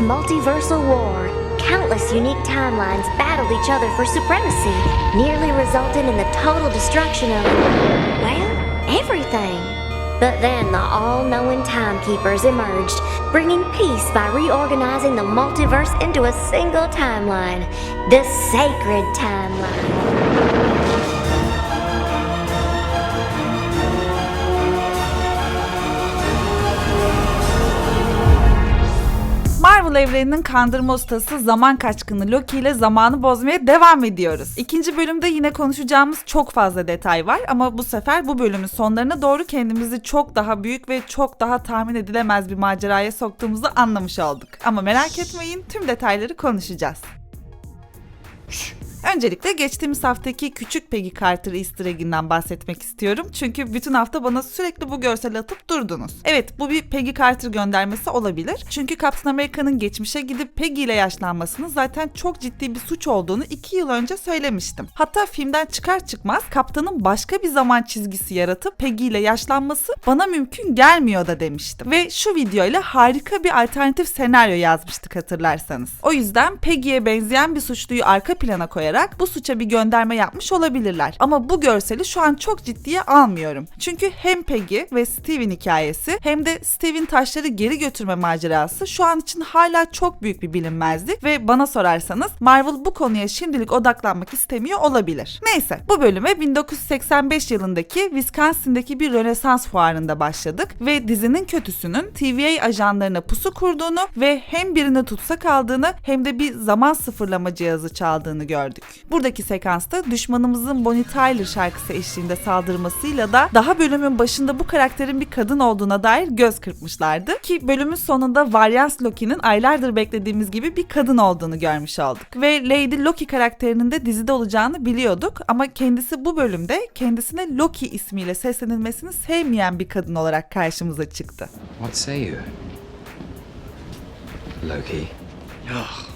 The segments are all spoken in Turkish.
multiversal war, countless unique timelines battled each other for supremacy, nearly resulting in the total destruction of, well, everything. But then the all knowing timekeepers emerged, bringing peace by reorganizing the multiverse into a single timeline the sacred timeline. Marvel evreninin kandırma ustası zaman kaçkını Loki ile zamanı bozmaya devam ediyoruz. İkinci bölümde yine konuşacağımız çok fazla detay var ama bu sefer bu bölümün sonlarına doğru kendimizi çok daha büyük ve çok daha tahmin edilemez bir maceraya soktuğumuzu anlamış olduk. Ama merak etmeyin tüm detayları konuşacağız. Öncelikle geçtiğimiz haftaki küçük Peggy Carter easter egg'inden bahsetmek istiyorum. Çünkü bütün hafta bana sürekli bu görseli atıp durdunuz. Evet bu bir Peggy Carter göndermesi olabilir. Çünkü Captain America'nın geçmişe gidip Peggy ile yaşlanmasının zaten çok ciddi bir suç olduğunu 2 yıl önce söylemiştim. Hatta filmden çıkar çıkmaz kaptanın başka bir zaman çizgisi yaratıp Peggy ile yaşlanması bana mümkün gelmiyor da demiştim. Ve şu videoyla harika bir alternatif senaryo yazmıştık hatırlarsanız. O yüzden Peggy'ye benzeyen bir suçluyu arka plana koyarak bu suça bir gönderme yapmış olabilirler. Ama bu görseli şu an çok ciddiye almıyorum. Çünkü hem Peggy ve Steve'in hikayesi hem de Steve'in taşları geri götürme macerası şu an için hala çok büyük bir bilinmezlik ve bana sorarsanız Marvel bu konuya şimdilik odaklanmak istemiyor olabilir. Neyse bu bölüme 1985 yılındaki Wisconsin'daki bir Rönesans fuarında başladık ve dizinin kötüsünün TVA ajanlarına pusu kurduğunu ve hem birini tutsak aldığını hem de bir zaman sıfırlama cihazı çaldığını gördük. Buradaki sekansta düşmanımızın Bonnie Tyler şarkısı eşliğinde saldırmasıyla da daha bölümün başında bu karakterin bir kadın olduğuna dair göz kırpmışlardı ki bölümün sonunda Variance Loki'nin aylardır beklediğimiz gibi bir kadın olduğunu görmüş olduk. Ve Lady Loki karakterinin de dizide olacağını biliyorduk ama kendisi bu bölümde kendisine Loki ismiyle seslenilmesini sevmeyen bir kadın olarak karşımıza çıktı. What say you? Loki. Ugh,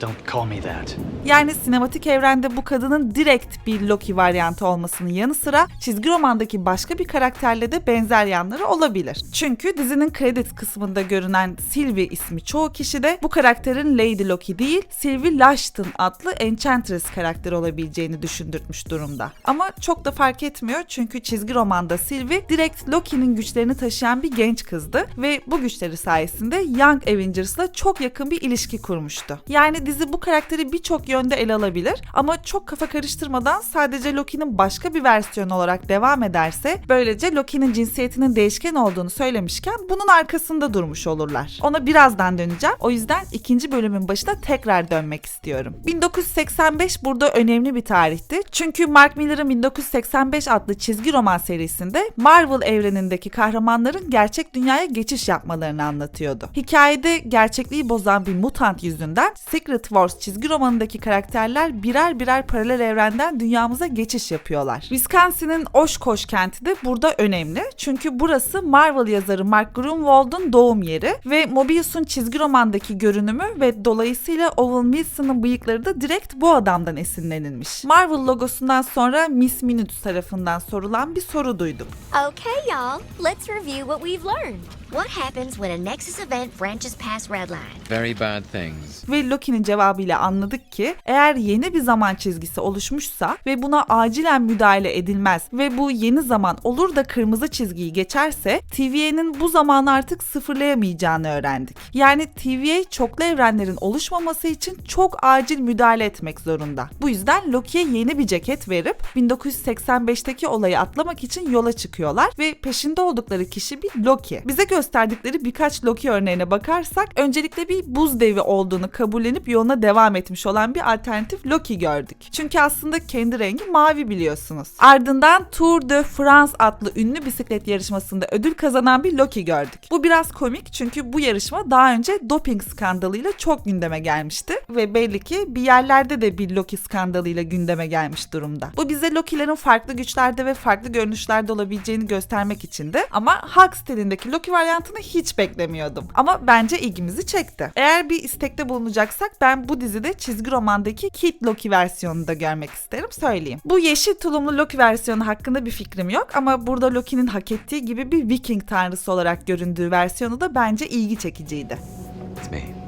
don't call me that. Yani sinematik evrende bu kadının direkt bir Loki varyantı olmasının yanı sıra çizgi romandaki başka bir karakterle de benzer yanları olabilir. Çünkü dizinin credits kısmında görünen Sylvie ismi çoğu kişi de bu karakterin Lady Loki değil, Sylvie Lashton adlı Enchantress karakteri olabileceğini düşündürtmüş durumda. Ama çok da fark etmiyor çünkü çizgi romanda Sylvie direkt Loki'nin güçlerini taşıyan bir genç kızdı ve bu güçleri sayesinde Young Avengers'la çok yakın bir ilişki kurmuştu. Yani dizi bu karakteri birçok yönde ele alabilir ama çok kafa karıştırmadan sadece Loki'nin başka bir versiyonu olarak devam ederse böylece Loki'nin cinsiyetinin değişken olduğunu söylemişken bunun arkasında durmuş olurlar. Ona birazdan döneceğim. O yüzden ikinci bölümün başına tekrar dönmek istiyorum. 1985 burada önemli bir tarihti. Çünkü Mark Miller'ın 1985 adlı çizgi roman serisinde Marvel evrenindeki kahramanların gerçek dünyaya geçiş yapmalarını anlatıyordu. Hikayede gerçekliği bozan bir mutant yüzünden Secret Wars çizgi romanındaki karakterler birer birer paralel evrenden dünyamıza geçiş yapıyorlar. Wisconsin'in Oshkosh kenti de burada önemli. Çünkü burası Marvel yazarı Mark Grunwald'un doğum yeri ve Mobius'un çizgi romandaki görünümü ve dolayısıyla Owen Wilson'ın bıyıkları da direkt bu adamdan esinlenilmiş. Marvel logosundan sonra Miss Minutes tarafından sorulan bir soru duydum. Okay, y'all, let's review what we've learned. What happens when a Nexus event branches past Red Line? Very bad things. Ve Loki'nin cevabıyla anladık ki eğer yeni bir zaman çizgisi oluşmuşsa ve buna acilen müdahale edilmez ve bu yeni zaman olur da kırmızı çizgiyi geçerse TVA'nın bu zamanı artık sıfırlayamayacağını öğrendik. Yani TVA çoklu evrenlerin oluşmaması için çok acil müdahale etmek zorunda. Bu yüzden Loki'ye yeni bir ceket verip 1985'teki olayı atlamak için yola çıkıyorlar ve peşinde oldukları kişi bir Loki. Bize gösterdikleri birkaç Loki örneğine bakarsak öncelikle bir buz devi olduğunu kabullenip yoluna devam etmiş olan bir alternatif Loki gördük. Çünkü aslında kendi rengi mavi biliyorsunuz. Ardından Tour de France adlı ünlü bisiklet yarışmasında ödül kazanan bir Loki gördük. Bu biraz komik çünkü bu yarışma daha önce doping skandalıyla çok gündeme gelmişti ve belli ki bir yerlerde de bir Loki skandalıyla gündeme gelmiş durumda. Bu bize Loki'lerin farklı güçlerde ve farklı görünüşlerde olabileceğini göstermek içindi ama Hulk stilindeki Loki varyantını hiç beklemiyordum. Ama bence ilgimizi çekti. Eğer bir istekte bulunacaksak ben bu dizide çizgi romandaki Kid Loki versiyonunu da görmek isterim söyleyeyim. Bu yeşil tulumlu Loki versiyonu hakkında bir fikrim yok ama burada Loki'nin hak ettiği gibi bir Viking tanrısı olarak göründüğü versiyonu da bence ilgi çekiciydi. It's me.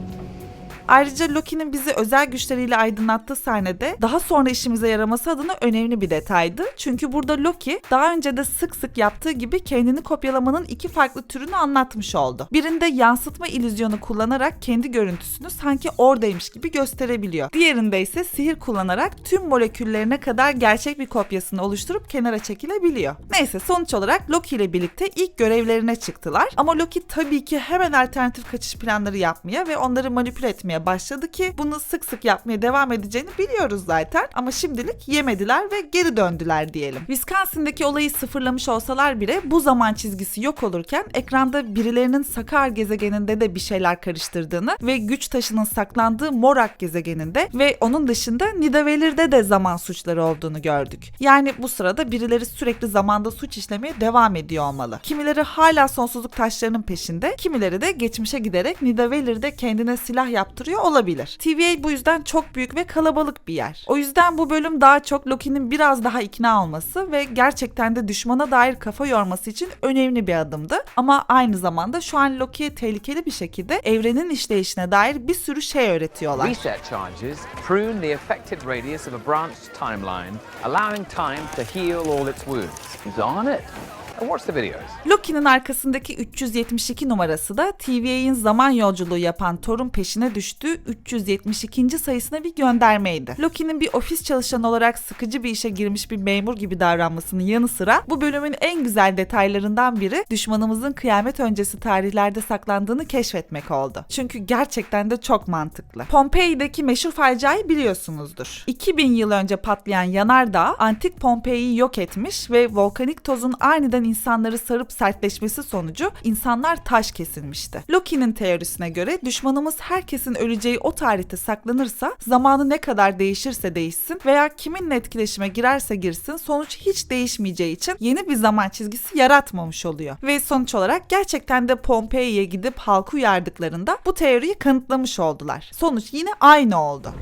Ayrıca Loki'nin bizi özel güçleriyle aydınlattığı sahnede daha sonra işimize yaraması adına önemli bir detaydı. Çünkü burada Loki daha önce de sık sık yaptığı gibi kendini kopyalamanın iki farklı türünü anlatmış oldu. Birinde yansıtma illüzyonu kullanarak kendi görüntüsünü sanki oradaymış gibi gösterebiliyor. Diğerinde ise sihir kullanarak tüm moleküllerine kadar gerçek bir kopyasını oluşturup kenara çekilebiliyor. Neyse sonuç olarak Loki ile birlikte ilk görevlerine çıktılar. Ama Loki tabii ki hemen alternatif kaçış planları yapmaya ve onları manipüle etmeye başladı ki bunu sık sık yapmaya devam edeceğini biliyoruz zaten. Ama şimdilik yemediler ve geri döndüler diyelim. Wisconsin'deki olayı sıfırlamış olsalar bile bu zaman çizgisi yok olurken ekranda birilerinin Sakar gezegeninde de bir şeyler karıştırdığını ve güç taşının saklandığı Morak gezegeninde ve onun dışında Nidavelir'de de zaman suçları olduğunu gördük. Yani bu sırada birileri sürekli zamanda suç işlemeye devam ediyor olmalı. Kimileri hala sonsuzluk taşlarının peşinde, kimileri de geçmişe giderek Nidavelir'de kendine silah yaptırıyor olabilir. TVA bu yüzden çok büyük ve kalabalık bir yer. O yüzden bu bölüm daha çok Loki'nin biraz daha ikna olması ve gerçekten de düşmana dair kafa yorması için önemli bir adımdı. Ama aynı zamanda şu an Loki'ye tehlikeli bir şekilde evrenin işleyişine dair bir sürü şey öğretiyorlar. Reset charges prune the affected radius of a branched timeline, allowing time to heal all its wounds. He's on it. And the videos. Loki'nin arkasındaki 372 numarası da TVA'in zaman yolculuğu yapan Thor'un peşine düştüğü 372. sayısına bir göndermeydi. Loki'nin bir ofis çalışanı olarak sıkıcı bir işe girmiş bir memur gibi davranmasının yanı sıra bu bölümün en güzel detaylarından biri düşmanımızın kıyamet öncesi tarihlerde saklandığını keşfetmek oldu. Çünkü gerçekten de çok mantıklı. Pompei'deki meşhur faciayı biliyorsunuzdur. 2000 yıl önce patlayan yanardağ antik Pompei'yi yok etmiş ve volkanik tozun aniden insanları sarıp sertleşmesi sonucu insanlar taş kesilmişti. Loki'nin teorisine göre düşmanımız herkesin öleceği o tarihte saklanırsa zamanı ne kadar değişirse değişsin veya kiminle etkileşime girerse girsin sonuç hiç değişmeyeceği için yeni bir zaman çizgisi yaratmamış oluyor. Ve sonuç olarak gerçekten de Pompei'ye gidip halkı uyardıklarında bu teoriyi kanıtlamış oldular. Sonuç yine aynı oldu.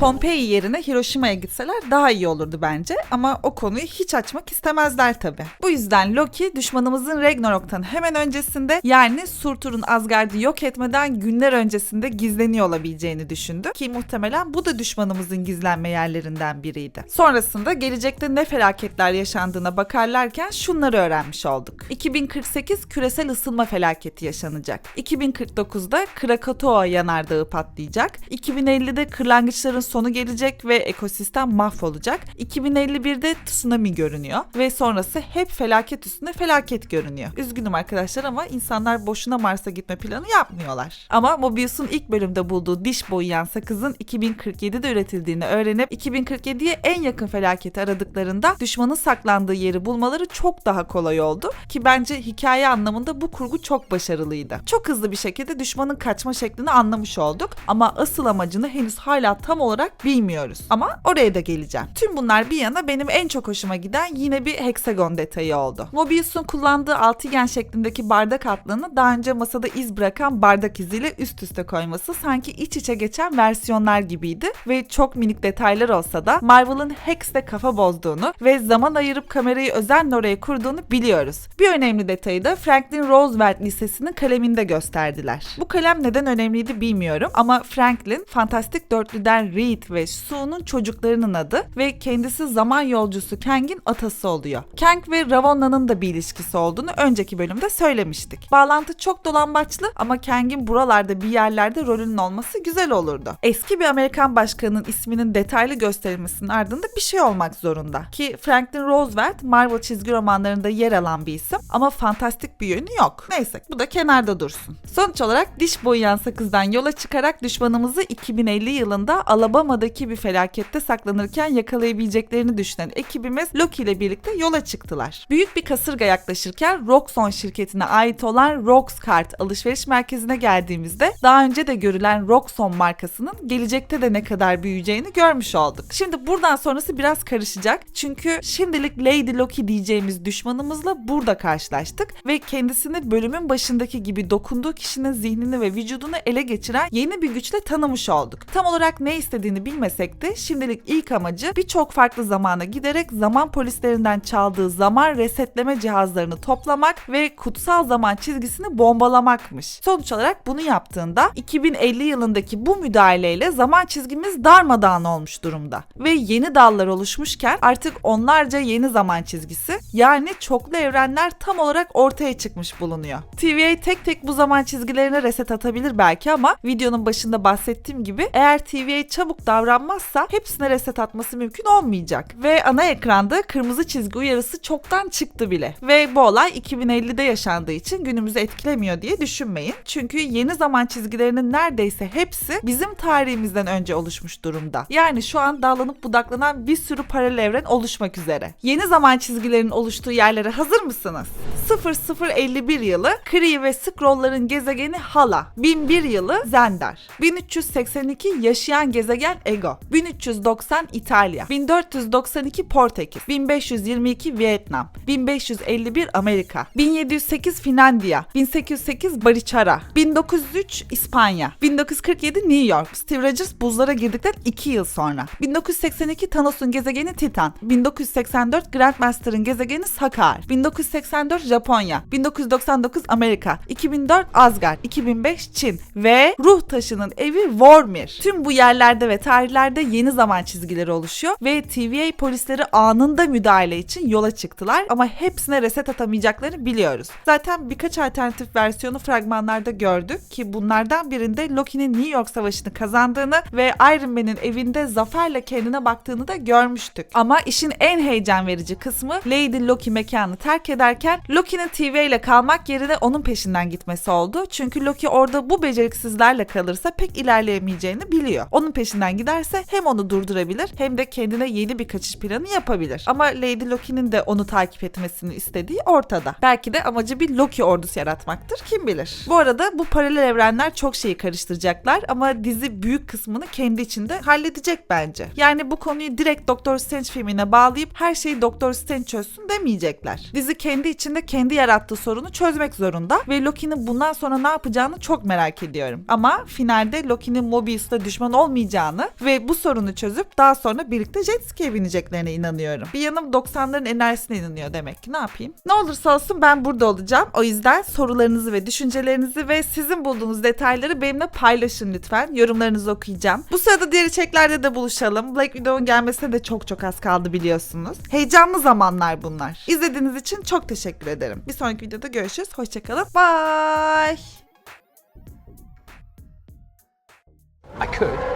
Pompei yerine Hiroşima'ya gitseler daha iyi olurdu bence ama o konuyu hiç açmak istemezler tabi. Bu yüzden Loki düşmanımızın Ragnarok'tan hemen öncesinde yani Surtur'un Asgard'ı yok etmeden günler öncesinde gizleniyor olabileceğini düşündü ki muhtemelen bu da düşmanımızın gizlenme yerlerinden biriydi. Sonrasında gelecekte ne felaketler yaşandığına bakarlarken şunları öğrenmiş olduk. 2048 küresel ısınma felaketi yaşanacak. 2049'da Krakatoa yanardağı patlayacak. 2050'de kırlangıçların sonu gelecek ve ekosistem mahvolacak. 2051'de tsunami görünüyor ve sonrası hep felaket üstüne felaket görünüyor. Üzgünüm arkadaşlar ama insanlar boşuna Mars'a gitme planı yapmıyorlar. Ama Mobius'un ilk bölümde bulduğu diş boyayan sakızın 2047'de üretildiğini öğrenip 2047'ye en yakın felaketi aradıklarında düşmanın saklandığı yeri bulmaları çok daha kolay oldu ki bence hikaye anlamında bu kurgu çok başarılıydı. Çok hızlı bir şekilde düşmanın kaçma şeklini anlamış olduk ama asıl amacını henüz hala tam olarak bilmiyoruz. Ama oraya da geleceğim. Tüm bunlar bir yana benim en çok hoşuma giden yine bir heksagon detayı oldu. Mobius'un kullandığı altıgen şeklindeki bardak atlığını daha önce masada iz bırakan bardak iziyle üst üste koyması sanki iç içe geçen versiyonlar gibiydi ve çok minik detaylar olsa da Marvel'ın Hex'te kafa bozduğunu ve zaman ayırıp kamerayı özenle oraya kurduğunu biliyoruz. Bir önemli detayı da Franklin Roosevelt Lisesi'nin kaleminde gösterdiler. Bu kalem neden önemliydi bilmiyorum ama Franklin fantastik dörtlüden Reed ve Sue'nun çocuklarının adı ve kendisi zaman yolcusu Kang'in atası oluyor. Kang ve Ravonna'nın da bir ilişkisi olduğunu önceki bölümde söylemiştik. Bağlantı çok dolambaçlı ama Kang'in buralarda bir yerlerde rolünün olması güzel olurdu. Eski bir Amerikan başkanının isminin detaylı gösterilmesinin ardında bir şey olmak zorunda. Ki Franklin Roosevelt Marvel çizgi romanlarında yer alan bir isim ama fantastik bir yönü yok. Neyse bu da kenarda dursun. Sonuç olarak diş boyayan sakızdan yola çıkarak düşmanımızı 2050 yılında Alabama'daki bir felakette saklanırken yakalayabileceklerini düşünen ekibimiz Loki ile birlikte yola çıktılar. Büyük bir kasırga yaklaşırken Roxxon şirketine ait olan Roxcart alışveriş merkezine geldiğimizde daha önce de görülen Roxxon markasının gelecekte de ne kadar büyüyeceğini görmüş olduk. Şimdi buradan sonrası biraz karışacak. Çünkü şimdilik Lady Loki diyeceğimiz düşmanımızla burada karşılaştık ve kendisini bölümün başındaki gibi dokunduğu kişinin zihnini ve vücudunu ele geçiren yeni bir güçle tanımış olduk. Tam olarak ne istediğini istediğini bilmesek de şimdilik ilk amacı birçok farklı zamana giderek zaman polislerinden çaldığı zaman resetleme cihazlarını toplamak ve kutsal zaman çizgisini bombalamakmış. Sonuç olarak bunu yaptığında 2050 yılındaki bu müdahaleyle zaman çizgimiz darmadağın olmuş durumda. Ve yeni dallar oluşmuşken artık onlarca yeni zaman çizgisi yani çoklu evrenler tam olarak ortaya çıkmış bulunuyor. TVA tek tek bu zaman çizgilerine reset atabilir belki ama videonun başında bahsettiğim gibi eğer TVA çabuk davranmazsa hepsine reset atması mümkün olmayacak. Ve ana ekranda kırmızı çizgi uyarısı çoktan çıktı bile. Ve bu olay 2050'de yaşandığı için günümüzü etkilemiyor diye düşünmeyin. Çünkü yeni zaman çizgilerinin neredeyse hepsi bizim tarihimizden önce oluşmuş durumda. Yani şu an dallanıp budaklanan bir sürü paralel evren oluşmak üzere. Yeni zaman çizgilerinin oluştuğu yerlere hazır mısınız? 0051 yılı Kree ve Skrull'ların gezegeni Hala. 1001 yılı Zendar. 1382 yaşayan gezegen Ego. 1390 İtalya. 1492 Portekiz. 1522 Vietnam. 1551 Amerika. 1708 Finlandiya. 1808 Bariçara. 1903 İspanya. 1947 New York. Steve Rogers buzlara girdikten 2 yıl sonra. 1982 Thanos'un gezegeni Titan. 1984 Grandmaster'ın gezegeni Sakar. 1984 Japonya. 1999 Amerika. 2004 Asgard. 2005 Çin. Ve ruh taşının evi Vormir. Tüm bu yerlerde ve tarihlerde yeni zaman çizgileri oluşuyor ve TVA polisleri anında müdahale için yola çıktılar ama hepsine reset atamayacaklarını biliyoruz. Zaten birkaç alternatif versiyonu fragmanlarda gördük ki bunlardan birinde Loki'nin New York Savaşı'nı kazandığını ve Iron Man'in evinde zaferle kendine baktığını da görmüştük. Ama işin en heyecan verici kısmı Lady Loki mekanı terk ederken Loki'nin TVA ile kalmak yerine onun peşinden gitmesi oldu. Çünkü Loki orada bu beceriksizlerle kalırsa pek ilerleyemeyeceğini biliyor. Onun peşinden giderse hem onu durdurabilir hem de kendine yeni bir kaçış planı yapabilir. Ama Lady Loki'nin de onu takip etmesini istediği ortada. Belki de amacı bir Loki ordusu yaratmaktır kim bilir. Bu arada bu paralel evrenler çok şeyi karıştıracaklar ama dizi büyük kısmını kendi içinde halledecek bence. Yani bu konuyu direkt Doctor Strange filmine bağlayıp her şeyi Doctor Strange çözsün demeyecekler. Dizi kendi içinde kendi yarattığı sorunu çözmek zorunda ve Loki'nin bundan sonra ne yapacağını çok merak ediyorum. Ama finalde Loki'nin Mobius'la düşman olmayacağını ve bu sorunu çözüp daha sonra birlikte jet ski'ye bineceklerine inanıyorum. Bir yanım 90'ların enerjisine inanıyor demek ki ne yapayım? Ne olursa olsun ben burada olacağım. O yüzden sorularınızı ve düşüncelerinizi ve sizin bulduğunuz detayları benimle paylaşın lütfen. Yorumlarınızı okuyacağım. Bu sırada diğer içeriklerde de buluşalım. Black Widow'un gelmesine de çok çok az kaldı biliyorsunuz. Heyecanlı zamanlar bunlar. İzlediğiniz için çok teşekkür ederim. Bir sonraki videoda görüşürüz. Hoşçakalın. Bye. I could,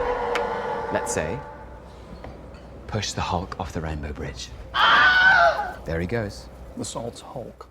let's say, push the Hulk off the Rainbow Bridge. Ah! There he goes. The salt's Hulk.